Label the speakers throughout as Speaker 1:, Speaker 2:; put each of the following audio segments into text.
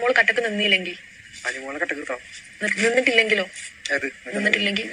Speaker 1: അനുമോൾ കട്ടക്ക് നിന്നില്ലെങ്കിൽ?
Speaker 2: അനിമോളെ
Speaker 1: കട്ടക്ക് നിന്നിട്ടില്ലെങ്കിലോ? നിന്നിട്ടില്ലെങ്കിൽ?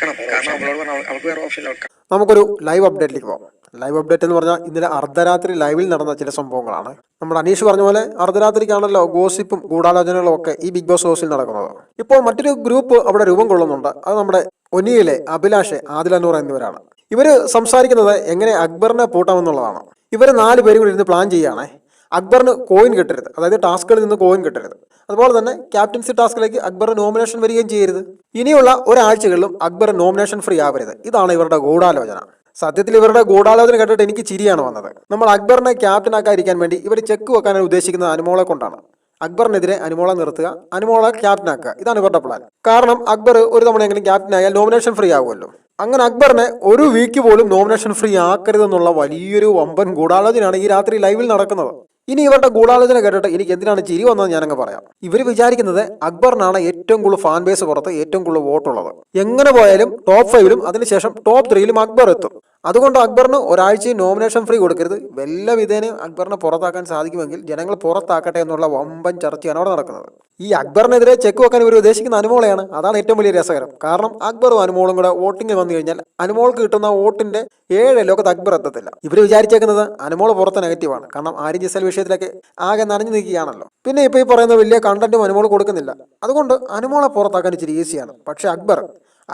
Speaker 2: കാരണം അവളോട് അവൾക്ക് വേറെ ഓപ്ഷൻ അവൾക്ക്
Speaker 3: നമുക്കൊരു ലൈവ് അപ്ഡേറ്റിലേക്ക് പോകാം ലൈവ് അപ്ഡേറ്റ് എന്ന് പറഞ്ഞാൽ ഇന്നലെ അർദ്ധരാത്രി ലൈവിൽ നടന്ന ചില സംഭവങ്ങളാണ്. നമ്മുടെ അനീഷ് പറഞ്ഞ പോലെ അർദ്ധരാത്രിക്കാണല്ലോ ഗോസിപ്പും ഗൂഢാലോചനകളും ഒക്കെ ഈ ബിഗ് ബോസ് ഹൗസിൽ നടക്കുന്നത്. ഇപ്പോൾ മറ്റൊരു ഗ്രൂപ്പ് അവിടെ രൂപം കൊള്ളുന്നുണ്ട്. അത് നമ്മുടെ ഒനിയിലെ അഭിലാഷ് ആദിലനൂർ എന്നിവരാണ്. ഇവർ സംസാരിക്കുന്നത് എങ്ങനെ അക്ബറിനെ പൂട്ടാമെന്നുള്ളതാണ്. ഇവർ നാല് പേരും കൂടി ഇരുന്ന് പ്ലാൻ ചെയ്യുകയാണേ. അക്ബറിന് കോയിൻ കിട്ടരുത്. അതായത് ടാസ്കുകളിൽ നിന്ന് കോയിൻ കിട്ടരുത്. അതുപോലെ തന്നെ ക്യാപ്റ്റൻസി ടാസ്കിലേക്ക് അക്ബർ നോമിനേഷൻ വരികയും ചെയ്യരുത്. ഇനിയുള്ള ഒരാഴ്ചകളിലും അക്ബർ നോമിനേഷൻ ഫ്രീ ആവരുത്. ഇതാണ് ഇവരുടെ ഗൂഢാലോചന. സത്യത്തിൽ ഇവരുടെ ഗൂഢാലോചന കേട്ടിട്ട് എനിക്ക് ചിരിയാണ് വന്നത്. നമ്മൾ അക്ബറിനെ ക്യാപ്റ്റൻ ആക്കാതിരിക്കാൻ വേണ്ടി ഇവർ ചെക്ക് വെക്കാനാണ് ഉദ്ദേശിക്കുന്നത് അനുമോളെ കൊണ്ടാണ്. അക്ബറിനെതിരെ അനുമോളെ നിർത്തുക അനുമോളെ ക്യാപ്റ്റനാക്കുക ഇതാണ് ഇവരുടെ പ്ലാൻ കാരണം അക്ബർ ഒരു തവണയെങ്കിലും ക്യാപ്റ്റനായാൽ നോമിനേഷൻ ഫ്രീ ആകുമല്ലോ അങ്ങനെ അക്ബറിനെ ഒരു വീക്ക് പോലും നോമിനേഷൻ ഫ്രീ ആക്കരുതെന്നുള്ള വലിയൊരു വമ്പൻ ഗൂഢാലോചനയാണ് ഈ രാത്രി ലൈവിൽ നടക്കുന്നത്. ഇനി ഇവരുടെ ഗൂഢാലോചന കേട്ടിട്ട് എനിക്ക് എന്തിനാണ് ചിരി വന്നത് ഞാനങ്ങ് പറയാം. ഇവർ വിചാരിക്കുന്നത് അക്ബറിനാണ് ഏറ്റവും കൂടുതൽ ഫാൻ ബേസ് പുറത്ത് ഏറ്റവും കൂടുതൽ വോട്ടുള്ളത്. എങ്ങനെ പോയാലും ടോപ്പ് ഫൈവിലും അതിനുശേഷം ടോപ്പ് ത്രീയിലും അക്ബർ എത്തും. അതുകൊണ്ട് അക്ബറിന് ഒരാഴ്ച നോമിനേഷൻ ഫ്രീ കൊടുക്കരുത്. വല്ല വിധേനയും അക്ബറിനെ പുറത്താക്കാൻ സാധിക്കുമെങ്കിൽ ജനങ്ങൾ പുറത്താക്കട്ടെ എന്നുള്ള വമ്പൻ ചർച്ചയാണ് അവിടെ നടക്കുന്നത്. ഈ അക്ബറിനെതിരെ ചെക്ക് വെക്കാൻ ഇവർ ഉദ്ദേശിക്കുന്ന അനുമോളെയാണ്. അതാണ് ഏറ്റവും വലിയ രസകരം. കാരണം അക്ബറും അനുമോളും കൂടെ വോട്ടിംഗ് വന്നു കഴിഞ്ഞാൽ അനുമോൾക്ക് കിട്ടുന്ന വോട്ടിന്റെ ഏഴ് ലോകത്ത് അക്ബർ എത്തത്തില്ല. ഇവർ വിചാരിച്ചേക്കുന്നത് അനുമോൾ പുറത്ത് നെഗറ്റീവാണ് കാരണം ആര്യം ജിസൽ വിഷയത്തിലൊക്കെ ആകെ നനഞ്ഞു നിൽക്കുകയാണല്ലോ. പിന്നെ ഇപ്പൊ ഈ പറയുന്ന വലിയ കണ്ടന്റും അനുമോൾ കൊടുക്കുന്നില്ല. അതുകൊണ്ട് അനുമോളെ പുറത്താക്കാൻ ഇച്ചിരി ഈസിയാണ് പക്ഷെ അക്ബർ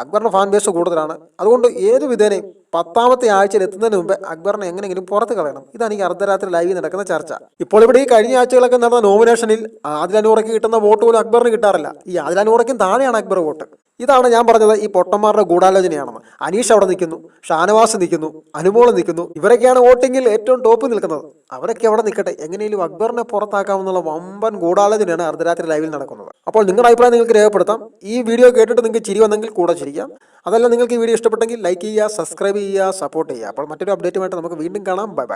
Speaker 3: അക്ബറിന്റെ ഫാൻ ബേസ് കൂടുതലാണ്. അതുകൊണ്ട് ഏത് വിധേനയും പത്താമത്തെ ആഴ്ചയിൽ എത്തുന്നതിന് മുമ്പ് അക്ബറിനെ എങ്ങനെയെങ്കിലും പുറത്ത് കളയണം. ഇതാണ് ഈ അർദ്ധരാത്രി ലൈവിൽ നടക്കുന്ന ചർച്ച. ഇപ്പോൾ ഇവിടെ ഈ കഴിഞ്ഞ ആഴ്ചകളൊക്കെ നടന്ന നോമിനേഷനിൽ ആദിലനൂറയ്ക്ക് കിട്ടുന്ന വോട്ട് പോലും അക്ബറിന് കിട്ടാറില്ല. ഈ ആദിലനൂറയ്ക്കും താഴെയാണ് അക്ബർ വോട്ട്. ഇതാണ് ഞാൻ പറഞ്ഞത് ഈ പൊട്ടന്മാരുടെ ഗൂഢാലോചനയാണെന്ന്. അനീഷ് അവിടെ നിൽക്കുന്നു ഷാനവാസ് നിൽക്കുന്നു അനുമോൾ നിൽക്കുന്നു. ഇവരൊക്കെയാണ് വോട്ടിങ്ങിൽ ഏറ്റവും ടോപ്പ് നിൽക്കുന്നത്. അവരൊക്കെ അവിടെ നിൽക്കട്ടെ. എങ്ങനെയും അക്ബറിനെ പുറത്താക്കാമെന്നുള്ള വമ്പൻ ഗൂഢാലോചനയാണ് അർദ്ധരാത്രി ലൈവിൽ നടക്കുന്നത്. അപ്പോൾ നിങ്ങളുടെ അഭിപ്രായം നിങ്ങൾക്ക് രേഖപ്പെടുത്താം. ഈ വീഡിയോ കേട്ടിട്ട് നിങ്ങൾക്ക് ചിരി വന്നെങ്കിൽ കൂടെ ചിരിക്കാം. അതല്ല നിങ്ങൾക്ക് ഈ വീഡിയോ ഇഷ്ടപ്പെട്ടെങ്കിൽ ലൈക്ക് ചെയ്യുക സബ്സ്ക്രൈബ് ചെയ്യുക സപ്പോർട്ട് ചെയ്യുക. അപ്പോൾ മറ്റൊരു അപ്ഡേറ്റുമായിട്ട് നമുക്ക് വീണ്ടും കാണാം. Bye bye.